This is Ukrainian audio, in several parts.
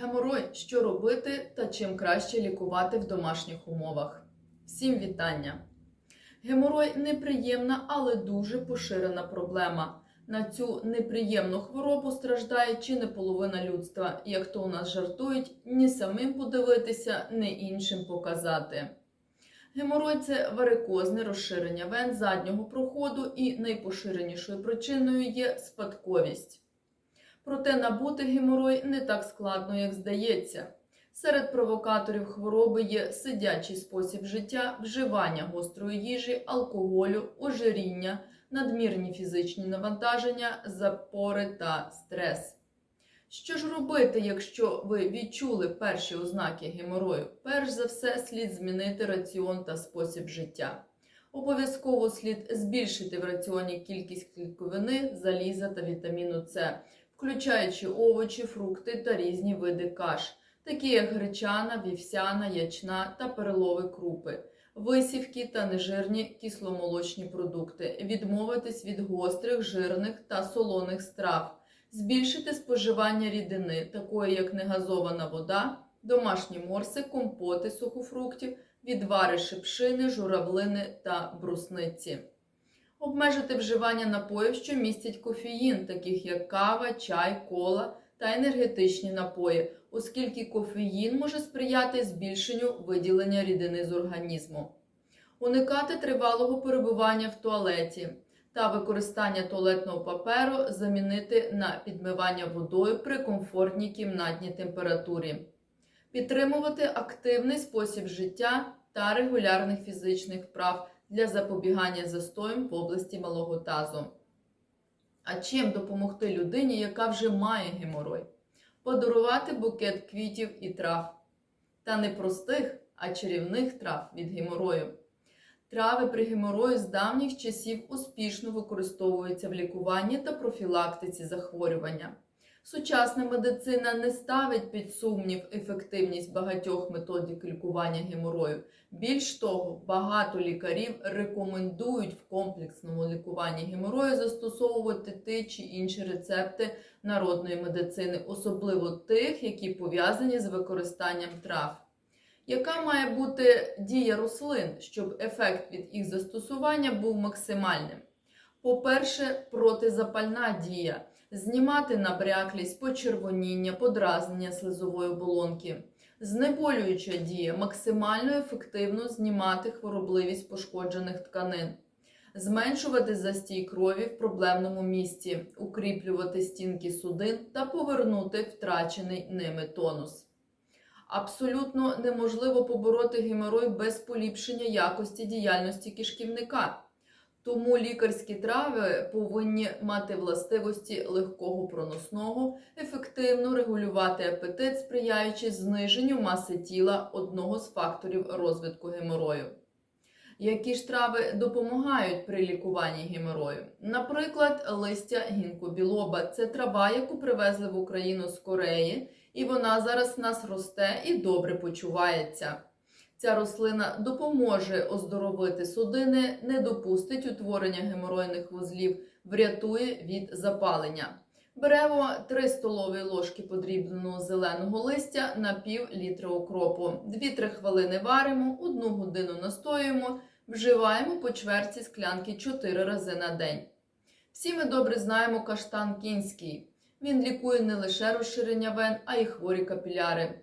Геморой, що робити та чим краще лікувати в домашніх умовах. Всім вітання! Геморой неприємна, але дуже поширена проблема. На цю неприємну хворобу страждає чи не половина людства, як то у нас жартують, ні самим подивитися, ні іншим показати. Геморой це варикозне розширення вен заднього проходу і найпоширенішою причиною є спадковість. Проте набути геморой не так складно, як здається. Серед провокаторів хвороби є сидячий спосіб життя, вживання гострої їжі, алкоголю, ожиріння, надмірні фізичні навантаження, запори та стрес. Що ж робити, якщо ви відчули перші ознаки геморою? Перш за все, слід змінити раціон та спосіб життя. Обов'язково слід збільшити в раціоні кількість клітковини, заліза та вітаміну С, включаючи овочі, фрукти та різні види каш, такі як гречана, вівсяна, ячна та перелови крупи, висівки та нежирні кисломолочні продукти, відмовитись від гострих, жирних та солоних страв збільшити споживання рідини, такої як негазована вода, домашні морси, компоти сухофруктів, відвари шипшини, журавлини та брусниці. Обмежити вживання напоїв, що містять кофеїн, таких як кава, чай, кола та енергетичні напої, оскільки кофеїн може сприяти збільшенню виділення рідини з організму. Уникати тривалого перебування в туалеті та використання туалетного паперу замінити на підмивання водою при комфортній кімнатній температурі, підтримувати активний спосіб життя та регулярних фізичних вправ для запобігання застоям в області малого тазу. А чим допомогти людині, яка вже має геморой? Подарувати букет квітів і трав. Та не простих, а чарівних трав від геморою. Трави при геморої з давніх часів успішно використовуються в лікуванні та профілактиці захворювання. Сучасна медицина не ставить під сумнів ефективність багатьох методик лікування геморою. Більш того, багато лікарів рекомендують в комплексному лікуванні геморою застосовувати ті чи інші рецепти народної медицини, особливо тих, які пов'язані з використанням трав. Яка має бути дія рослин, щоб ефект від їх застосування був максимальним? По-перше, протизапальна дія знімати набряклість, почервоніння, подразнення слизової оболонки. Знеболююча дія максимально ефективно знімати хворобливість пошкоджених тканин, зменшувати застій крові в проблемному місці, укріплювати стінки судин та повернути втрачений ними тонус. Абсолютно неможливо побороти геморой без поліпшення якості діяльності кишківника. Тому лікарські трави повинні мати властивості легкого проносного, ефективно регулювати апетит, сприяючи зниженню маси тіла одного з факторів розвитку геморою. Які ж трави допомагають при лікуванні геморою? Наприклад, листя гінкобілоба це трава, яку привезли в Україну з Кореї, і вона зараз в нас росте і добре почувається. Ця рослина допоможе оздоровити судини, не допустить утворення геморойних вузлів, врятує від запалення. Беремо 3 столові ложки подрібненого зеленого листя на пів літра окропу. 2-3 хвилини варимо, 1 годину настоюємо, вживаємо по чверті склянки 4 рази на день. Всі ми добре знаємо каштан кінський. Він лікує не лише розширення вен, а й хворі капіляри.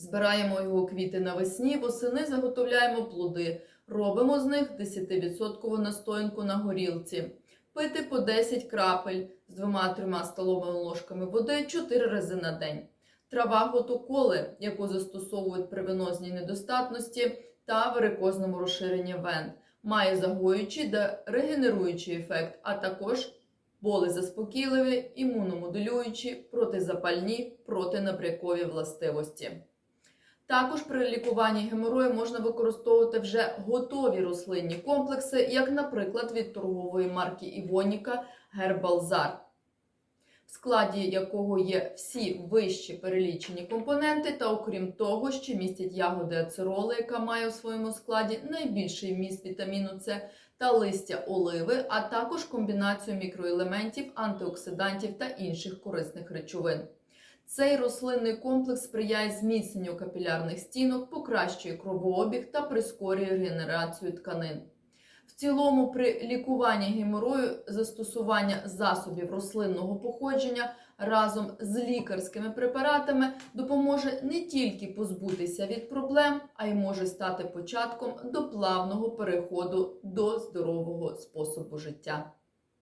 Збираємо його квіти навесні, восени заготовляємо плоди, робимо з них 10% настоянку на горілці, пити по 10 крапель з 2-3 столовими ложками води 4 рази на день. Трава готоколи, яку застосовують при венозній недостатності та варикозному розширенні вен, має загоюючий та регенеруючий ефект, а також болезаспокійливі, імуномоделюючі, протизапальні, протинабрякові властивості. Також при лікуванні геморою можна використовувати вже готові рослинні комплекси, як, наприклад, від торгової марки Івоніка Гербалзар, в складі якого є всі вищі перелічені компоненти, та окрім того, ще містять ягоди ацероли, яка має у своєму складі найбільший вміст вітаміну С та листя оливи, а також комбінацію мікроелементів, антиоксидантів та інших корисних речовин. Цей рослинний комплекс сприяє зміцненню капілярних стінок, покращує кровообіг та прискорює регенерацію тканин. В цілому, при лікуванні геморою застосування засобів рослинного походження разом з лікарськими препаратами допоможе не тільки позбутися від проблем, а й може стати початком до плавного переходу до здорового способу життя.